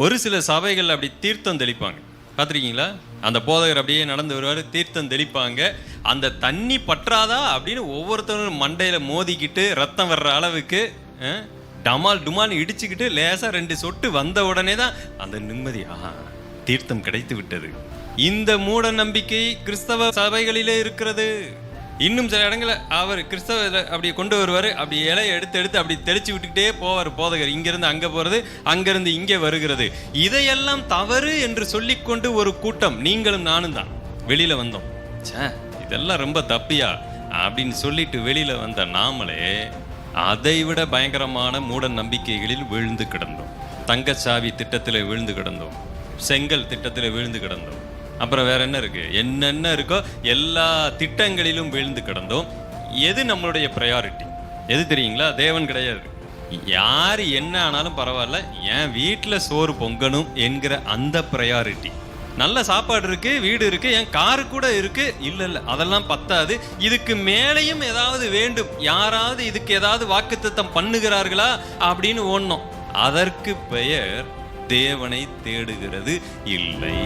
ஒரு சில சபைகள் அப்படி தீர்த்தம் தெளிப்பாங்க. பார்த்துருக்கீங்களா? அந்த போதகர் அப்படியே நடந்து வருவார் தீர்த்தம் தெளிப்பாங்க. அந்த தண்ணி பற்றாதா அப்படின்னு ஒவ்வொருத்தரும் மண்டையில் மோதிக்கிட்டு ரத்தம் வர்ற அளவுக்கு டமால் டுமால் இடிச்சுக்கிட்டு லேசாக ரெண்டு சொட்டு வந்த உடனே தான் அந்த நிம்மதி ஆஹா தீர்த்தம் கிடைத்து விட்டது. இந்த மூட நம்பிக்கை கிறிஸ்தவ சபைகளிலே இருக்கிறது. இன்னும் சில இடங்களில் அவர் கிறிஸ்தவ இதில் அப்படி கொண்டு வருவார். அப்படி இலையை எடுத்து எடுத்து அப்படி தெளிச்சு விட்டுக்கிட்டே போவார் போதகர். இங்கேருந்து அங்கே போகிறது அங்கேருந்து இங்கே வருகிறது. இதையெல்லாம் தவறு என்று சொல்லிக்கொண்டு ஒரு கூட்டம். நீங்களும் நானும் தான். வெளியில் வந்தோம். ச்சே இதெல்லாம் ரொம்ப தப்பியா? அப்படின்னு சொல்லிட்டு வெளியில் வந்த நாமளே அதைவிட பயங்கரமான மூட நம்பிக்கைகளில் விழுந்து கிடந்தோம். தங்கச்சாவி திட்டத்தில் விழுந்து கிடந்தோம். செங்கல் திட்டத்தில் விழுந்து கிடந்தோம். அப்புறம் வேற என்ன இருக்கு? என்னென்ன இருக்கோ எல்லா திட்டங்களிலும் விழுந்து கிடந்தோம். எது நம்மளுடைய ப்ரையாரிட்டி எது தெரியுங்களா? தேவன் கிடையாது. யார் என்ன ஆனாலும் பரவாயில்ல என் வீட்டில் சோறு பொங்கணும் என்கிற அந்த ப்ரையாரிட்டி நல்ல சாப்பாடு இருக்கு வீடு இருக்கு என் காரு கூட இருக்கு. இல்ல இல்ல அதெல்லாம் பத்தாது. இதுக்கு மேலேயும் ஏதாவது வேண்டும். யாராவது இதுக்கு ஏதாவது வாக்குத்தத்தம் பண்ணுகிறார்களா அப்படின்னு ஒன்றும் அதற்கு பெயர் தேவனை தேடுகிறது இல்லை.